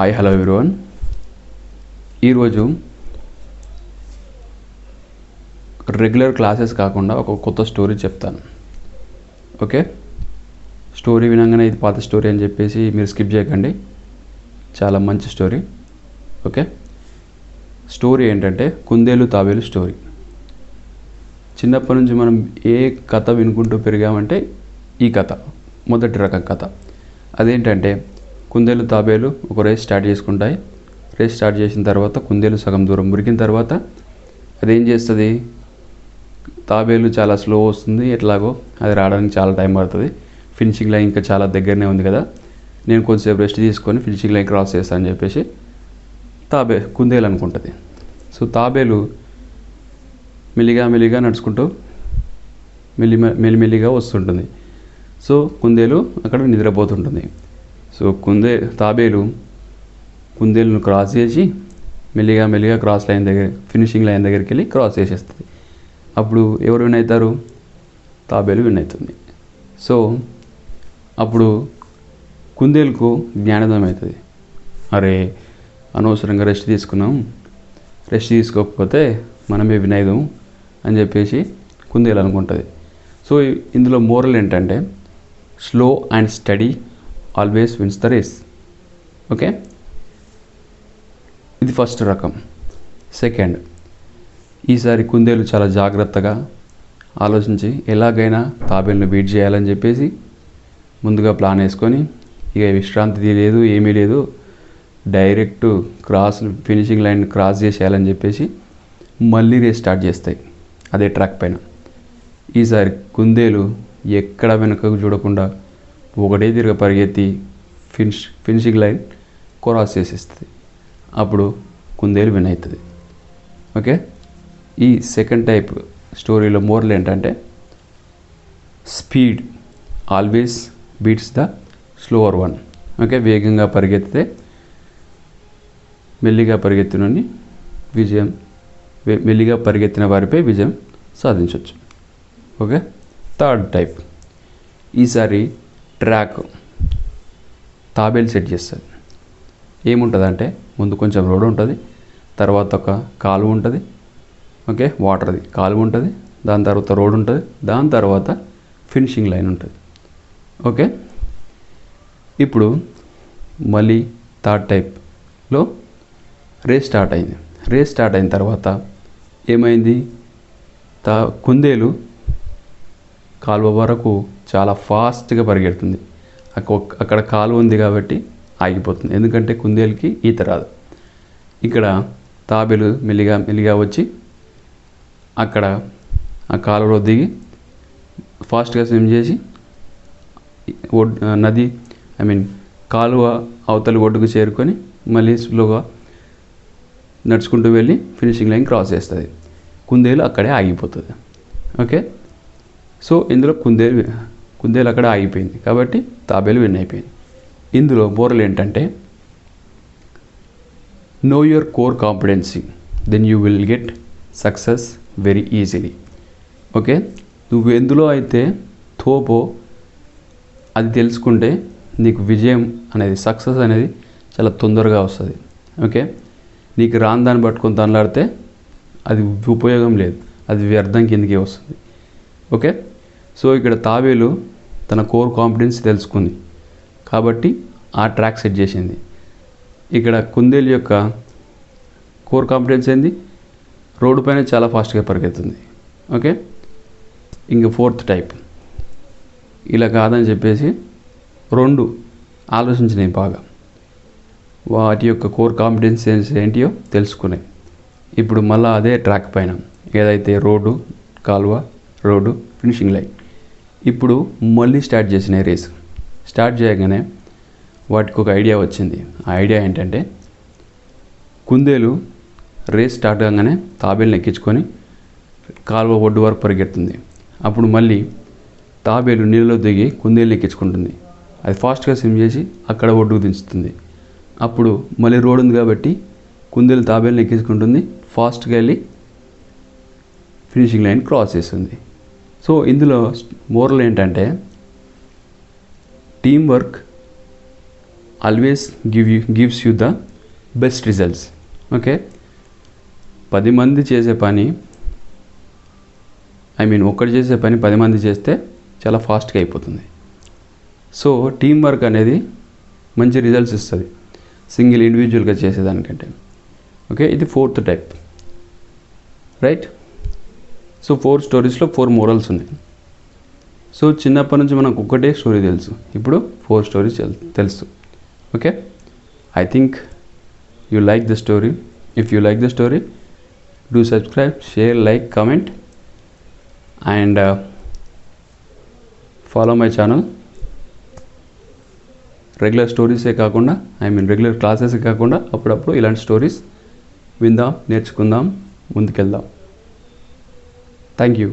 Hi hello everyone ఈరోజు regular classes కాకుండా ఒక కొత్త స్టోరీ చెప్తాను. ఓకే స్టోరీ వినంగానే ఇది పాత స్టోరీ అని చెప్పేసి మీరు స్కిప్ చేయకండి. చాలా మంచి స్టోరీ ఓకే స్టోరీ ఏంటంటే కుందేలు తాబేలు స్టోరీ చిన్నప్పటి నుంచి మనం ఏ కథ వినుకుంటూ పెరిగామంటే ఈ కథ మొదటి రకం కథ. అదేంటంటే కుందేలు తాబేలు ఒక రేస్ స్టార్ట్ చేసుకుంటాయి. రేస్ స్టార్ట్ చేసిన తర్వాత కుందేలు సగం దూరం మురికిన తర్వాత అది ఏం చేస్తుంది? తాబేలు చాలా స్లో వస్తుంది ఎట్లాగో అది రావడానికి చాలా టైం పడుతుంది. ఫినిషింగ్ లైన్ ఇంకా చాలా దగ్గరనే ఉంది కదా. నేను కొంచెంసేపు రెస్ట్ తీసుకొని ఫినిషింగ్ లైన్ క్రాస్ చేస్తాను అని చెప్పేసి తాబే కుందేలు అనుకుంటుంది. సో తాబేలు మెల్లిగా మెల్లిగా నడుచుకుంటూ మెల్లి మెల్లిమెల్లిగా వస్తుంటుంది. సో కుందేలు అక్కడ నిద్రపోతుంటుంది. సో కుందే తాబేలు కుందేలును క్రాస్ చేసి మెల్లిగా మెల్లిగా క్రాస్ లైన్ దగ్గర ఫినిషింగ్ లైన్ దగ్గరికి వెళ్ళి క్రాస్ చేసేస్తుంది. అప్పుడు ఎవరు విన్ అవుతారు? తాబేలు విన్ అవుతుంది. సో అప్పుడు కుందేలుకు జ్ఞానోదయం అవుతుంది. అరే అనవసరంగా రెస్ట్ తీసుకున్నాం. రెస్ట్ తీసుకోకపోతే మనమే వినయదు అని చెప్పేసి కుందేలు అనుకుంటుంది. సో ఇందులో మోరల్ ఏంటంటే slow and steady always wins the race okay ఇది ఫస్ట్ రకం. సెకండ్ ఈసారి కుందేలు చాలా జాగ్రత్తగా ఆలోచించి ఎలాగైనా తాబేలను బీట్ చేయాలని చెప్పేసి ముందుగా ప్లాన్ వేసుకొని ఇక విశ్రాంతి లేదు ఏమీ లేదు. Direct cross finishing line cross చేసేయాలని చెప్పేసి మళ్ళీ రేస్ స్టార్ట్ చేస్తాయి. అదే ట్రాక్ పైన. ఈసారి కుందేలు ఎక్కడ వెనుకకు చూడకుండా ఒకటే తిరగ పరిగెత్తి ఫినిష్ ఫినిషింగ్ లైన్ క్రాస్ చేసేస్తుంది. అప్పుడు కుందేలు విన్ అవుతుంది ఓకే? ఈ సెకండ్ టైప్ స్టోరీలో మోర్లు ఏంటంటే speed always beats the slower one. Okay? వేగంగా పరిగెత్తితే మెల్లిగా పరిగెత్తినని విజయం మెల్లిగా పరిగెత్తిన వారిపై విజయం సాధించవచ్చు ఓకే? Third type. ఈసారి ట్రాక్ తాబేలు సెట్ చేస్తుంది. ఏముంటుందంటే ముందు కొంచెం రోడ్ ఉంటుంది తర్వాత ఒక కాలువ ఉంటుంది ఓకే వాటర్ది కాలువ ఉంటుంది దాని తర్వాత రోడ్ ఉంటుంది దాని తర్వాత ఫినిషింగ్ లైన్ ఉంటుంది ఓకే. ఇప్పుడు మళ్ళీ థర్డ్ టైప్లో రేస్ స్టార్ట్ అయింది. రేస్ స్టార్ట్ అయిన తర్వాత ఏమైంది? తా కుందేలు కాలువ వరకు చాలా ఫాస్ట్గా పరిగెడుతుంది. అక్కడ కాలువ ఉంది కాబట్టి ఆగిపోతుంది. ఎందుకంటే కుందేలుకి ఈత రాదు. ఇక్కడ తాబేలు మెల్లిగా మెల్లిగా వచ్చి అక్కడ ఆ కాలువలో దిగి ఫాస్ట్గా స్విమ్ చేసి నది ఐ మీన్ కాలువ అవతలి ఒడ్డుకు చేరుకొని మళ్ళీ స్లోగా నడుచుకుంటూ వెళ్ళి ఫినిషింగ్ లైన్ క్రాస్ చేస్తుంది. కుందేలు అక్కడే ఆగిపోతుంది. ఓకే? సో ఇందులో కుందేలు కుందేలు అక్కడ ఆగిపోయింది. కాబట్టి తాబేలు విన్ అయిపోయింది ఇందులో బోరలు ఏంటంటే know your core competency then you will get success very easily okay నువ్వు ఎందులో అయితే తోపో అది తెలుసుకుంటే నీకు విజయం అనేది సక్సెస్ అనేది చాలా తొందరగా వస్తుంది. ఓకే నీకు రాని దాన్ని పట్టుకొని తనలాడితే అది ఉపయోగం లేదు. అది వ్యర్థం కిందకే వస్తుంది. ఓకే సో ఇక్కడ తాబేలు తన కోర్ కాంపిటెన్స్ తెలుసుకుంది. కాబట్టి ఆ ట్రాక్ సెట్ చేసింది. ఇక్కడ కుందేలు యొక్క కోర్ కాంపిటెన్స్ ఏంది? రోడ్డు పైన చాలా ఫాస్ట్గా పరిగెత్తుంది. ఓకే? ఇంక ఫోర్త్ టైప్. ఇలా కాదని చెప్పేసి రెండు ఆలోచించినాయి బాగా. వాటి యొక్క కోర్ కాంపిటెన్సీస్ ఏంటియో తెలుసుకున్నాయి. ఇప్పుడు మళ్ళీ అదే ట్రాక్ పైన. ఏదైతే రోడ్డు కాలువ రోడ్డు ఫినిషింగ్ లైన్ ఇప్పుడు మళ్ళీ స్టార్ట్ చేసినాయి రేస్ స్టార్ట్ చేయగానే వాటికి ఒక ఐడియా వచ్చింది. ఆ ఐడియా ఏంటంటే కుందేలు రేస్ స్టార్ట్ కాగానే తాబేలుని ఎక్కించుకొని కాలువ ఒడ్డు వరకు పరిగెడుతుంది. అప్పుడు మళ్ళీ తాబేలు నీళ్ళలో దిగి కుందేలు ఎక్కించుకుంటుంది. అది ఫాస్ట్గా స్విమ్ చేసి అక్కడ ఒడ్డుకు దించుతుంది. అప్పుడు మళ్ళీ రోడ్ ఉంది కాబట్టి కుందేలు తాబేలు ఎక్కించుకుంటుంది. ఫాస్ట్గా వెళ్ళి ఫినిషింగ్ లైన్ క్రాస్ చేస్తుంది. సో ఇందులో మోరల్ ఏంటంటే team work always give you gives you the best results okay పది మంది చేసే పని ఐ మీన్ ఒక్కటి చేసే పని పది మంది చేస్తే చాలా ఫాస్ట్గా అయిపోతుంది. సో టీం వర్క్ అనేది మంచి రిజల్ట్స్ ఇస్తుంది. సింగిల్ ఇండివిజువల్గా చేసేదానికంటే. ఓకే ఇది fourth type right so four స్టోరీస్లో four morals ఉన్నాయి. సో చిన్నప్పటి నుంచి మనకు ఒక్కటే స్టోరీ తెలుసు. ఇప్పుడు ఫోర్ స్టోరీస్ తెలుసు. Okay I think you like the story if you like the story do subscribe share like comment and follow my channel regular స్టోరీసే కాకుండా I mean regular classes కాకుండా అప్పుడప్పుడు ఇలాంటి స్టోరీస్ విందాం నేర్చుకుందాం ముందుకెళ్దాం. Thank you